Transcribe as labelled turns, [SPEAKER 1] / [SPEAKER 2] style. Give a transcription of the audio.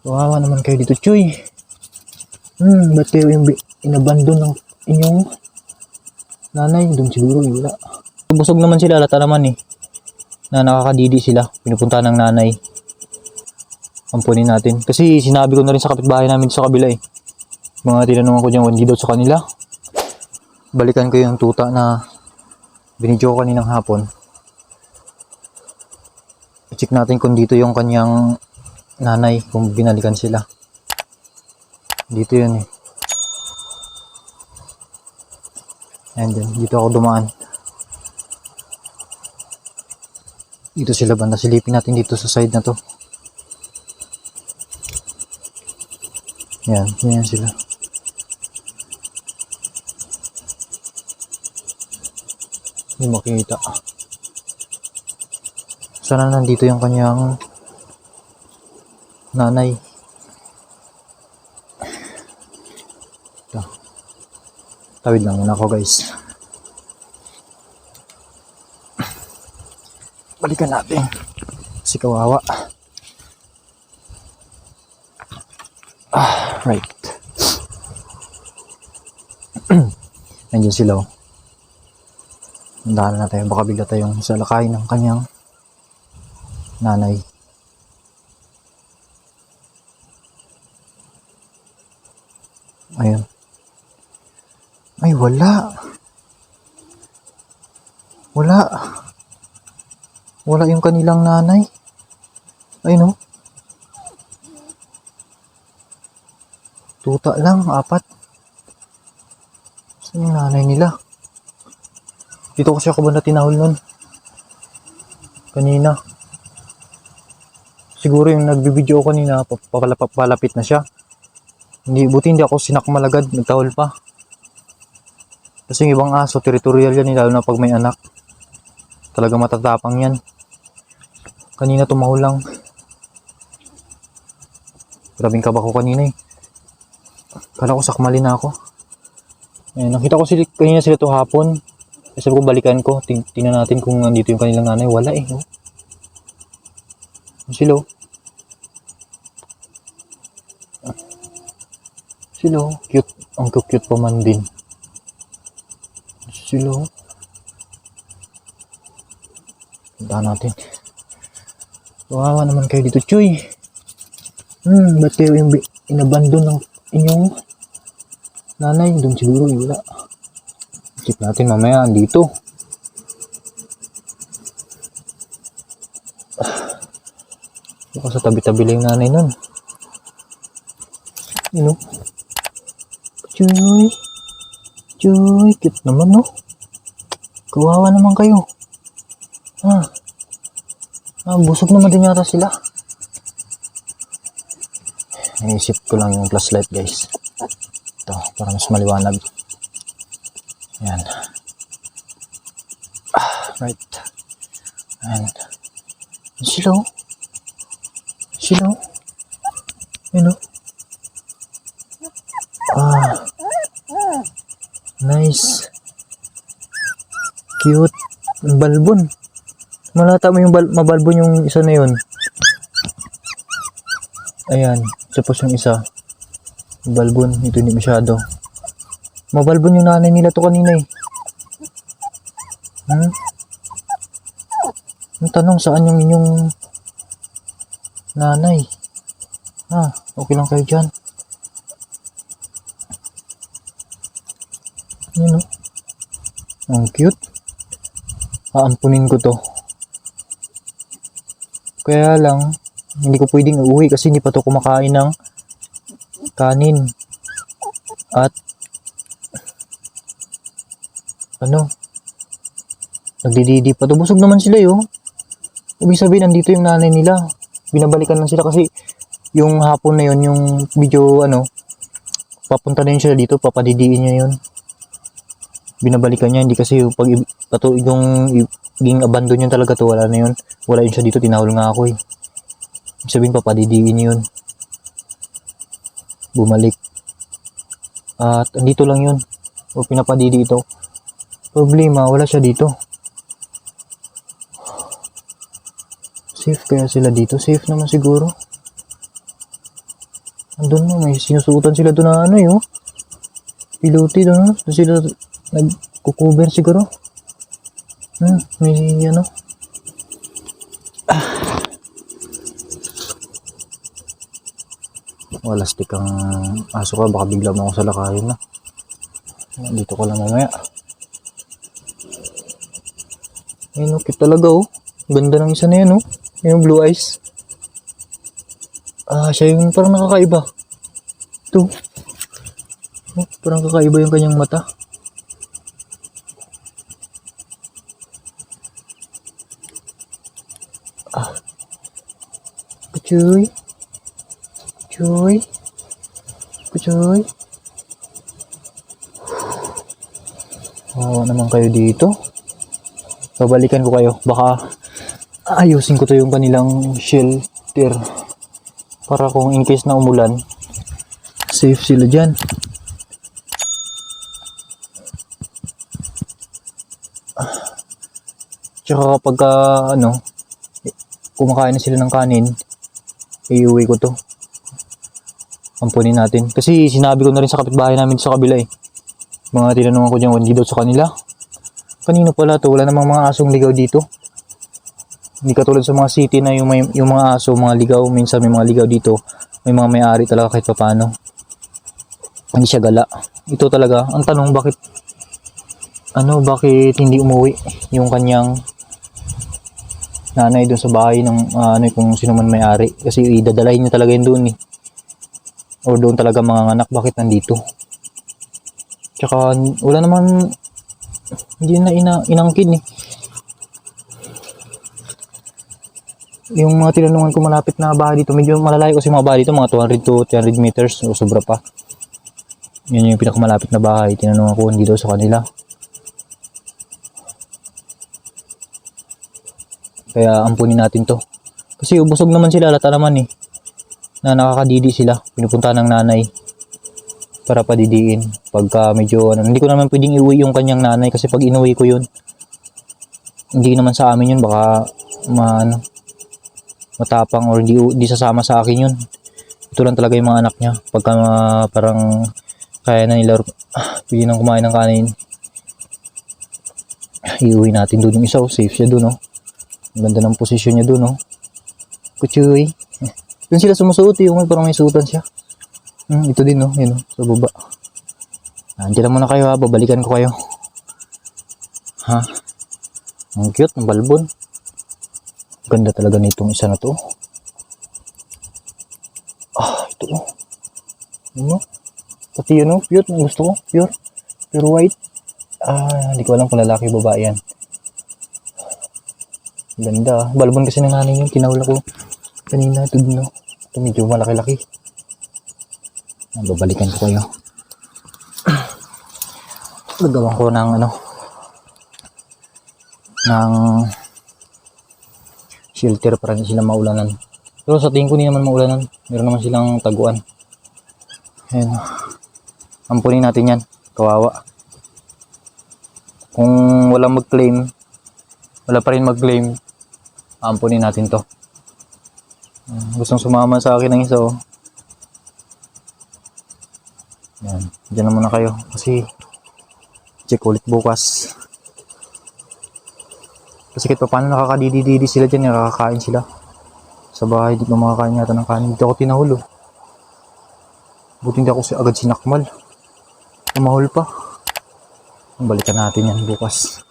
[SPEAKER 1] Kawawa naman kayo dito, Chuy. Hmm, ba't kayo yung inabandon ng inyong nanay? Doon siguro, wala. Busog naman sila, lata naman eh. Na nakakadidi sila, pinupunta ng nanay. Ampunin natin. Kasi sinabi ko na rin sa kapitbahay namin sa kabila eh. Mga tinanungan ko dyan, hindi daw sa kanila. Balikan ko yung tuta na binidyo ko kaninang hapon. I-check natin kung dito yung kanyang nanay, kung binalikan sila. Dito yun eh. Ayan dyan, dito ako dumaan. Dito sila banda, silipin natin dito sa side na to. Yan, yan sila. Hindi makikita. Sana nandito yung kanyang nanay. Ito. Tawid lang muna ako guys. Balikan natin. Si kawawa. Ah, right. Nandiyan sila oh. Handahan na tayo. Baka bigla tayong salakay ng kanyang nanay. Ayun. Ay, wala. Wala. Wala yung kanilang nanay. Ayun oh. Tuta lang, apat. Saan yung nanay nila? Dito kasi ako ba na tinahol nun? Kanina. Siguro yung nagbibideo ako kanina, papala- papalapit na siya. Hindi, buti hindi ako sinakmalagad, nagtahol pa. Kasi yung ibang aso, territorial yan, eh, lalo na pag may anak. Talaga matatapang yan. Kanina tumahol lang. Grabing kaba ko kanina eh. Kala ko sakmali na ako. Ayun, nakita ko sila, kanina sila to hapon. Sabi ko balikan ko, ting tingnan natin kung nandito yung kanilang nanay. Wala eh. No? Sila oh. Sila. Cute. Ang cute pa man din. Sila. Puntahan natin. Kawawa naman kayo dito, Chuy. Hmm, ba't kayo yung inabandon ng inyong nanay? Doon siguro, eh, wala. Check natin mamaya, andito. Baka sa tabi-tabi lang yung nanay nun. Yun o. Chuy. Chuy, cute naman no. Kawawa naman kayo. Ah. Ah, busog naman din yata sila. Naisip ko lang yung flashlight guys. Ito, para mas maliwanag. Yan. Ah, right. And, sila oh. Sila oh. Yun oh. Ah. Nice. Cute. Ang balbon. Malata mo yung bal mabalbon yung isa na yun. Ayan. Tapos yung isa. Balbon. Ito hindi masyado. Mabalbon yung nanay nila to kanina eh. Hmm? Ang tanong saan yung inyong nanay? Ah, okay lang kayo dyan. Yun oh. Ang cute. Aampunin ko to. Kaya lang, hindi ko pwedeng uuwi kasi hindi pa to kumakain ng kanin. At ano? Nagdididi pa to. Busog naman sila yo. Ibig sabihin, nandito yung nanay nila. Binabalikan lang sila kasi yung hapon na yun, yung video, ano, papunta na yun sila dito, papadidiin niya yun. Binabalikan niya, hindi kasi yung pag, pato, yung, yung abandon yun talaga to, wala na yun. Wala yun siya dito, tinahol nga ako eh. Sabihin, papadidiin yun. Bumalik. At andito lang yun. O pinapadidi ito. Problema, wala siya dito. Safe kaya sila dito? Safe naman siguro. Andun no, may sinusuotan sila doon na ano eh, oh. Pilote doon, no? Doon sila nagko-cover siguro. Hmm, may ano. Wala stick ang aso ka, baka bigla mo ako sa lakayin na. Dito ko lang mamaya. Ayun, okay talaga oh. Ganda ng isa na yan oh. Yung blue eyes. Ah, siya yung parang nakakaiba. Ito. Oh, parang kakaiba yung kanyang mata. Kuchoy. Kuchoy. Kuchoy. Oo naman kayo dito. Babalikan ko kayo. Baka ayusin ko to yung kanilang shelter. Para kung in case na umulan, safe sila dyan. Tsaka kapag ah, ano, kumakain na sila ng kanin, iuwi ko to. Ampunin natin. Kasi sinabi ko na rin sa kapitbahay namin sa kabila eh. Mga tinanungan ko dyan, hindi daw sa kanila. Kanino pala to? Wala namang mga asong ligaw dito. Hindi katulad sa mga city na yung, may, yung mga aso, mga ligaw, minsan may mga ligaw dito. May mga may-ari talaga kahit paano. Hindi siya gala. Ito talaga, ang tanong bakit ano, bakit hindi umuwi yung kanyang nanay doon sa bahay ng ah, ano kung sino man may-ari. Kasi idadalahin niya talaga yun doon eh. Or doon talaga mga anak bakit nandito? Tsaka wala naman hindi na ina, inangkin eh. Yung mga tinanungan ko malapit na bahay dito medyo malalayo kasi mga bahay dito mga 200 to 300 meters o sobra pa. Yun yung pinakamalapit na bahay tinanungan ko hindi daw sa kanila Kaya ampunin natin to. Kasi ubusog naman sila, lata naman eh. Na nakakadidi sila, pinupunta ng nanay. Para padidiin. Pagka medyo, ano, hindi ko naman pwedeng iuwi yung kanyang nanay kasi pag inuwi ko yun, hindi naman sa amin yun, baka ma, ano, matapang or di, di sasama sa akin yun. Ito lang talaga yung mga anak niya. Pagka ah, parang kaya na nila ah, pili nang kumain ng kanin, iuwi natin doon yung isa, safe siya doon, oh. Ang ganda ng posisyon niya doon, oh. Kuchoy. Doon sila sumusuot, eh, yung may parang may suotan siya. Hmm, ito din, oh. Yun, oh, sa baba. Andiyan lang muna kayo, ha. Babalikan ko kayo. Ha? Ang cute, ng balbon. Ganda talaga nitong isa na to. Ah, ito, oh. Ano? Pati yun, oh. Cute. Ang gusto ko. Pure. Pure white. Ah, hindi ko alam kung lalaki o babae yan. Ganda. Balbon kasi ng nanay yun. Kinawala ko kanina. Ito no? Ito medyo malaki-laki. Babalikan ko kayo. Gagawa ko ng ano ng shelter para hindi sila maulanan. Pero sa tingin ko hindi naman maulanan. Meron naman silang taguan. Ayan. Ampunin natin yan. Kawawa. Kung walang mag-claim, wala pa rin mag-claim, ampunin natin to. Ah, Gustong sumama sa akin ng isa oh. Yan. Diyan na muna kayo. Kasi check ulit bukas. Kasi kahit pa paano nakakadidi-didi sila dyan, nakakakain sila. Sa bahay, di pa makakain yata ng kanin. Hindi ako tinahulo. Buti hindi ako si agad sinakmal. Tumahol pa. Balikan natin yan bukas.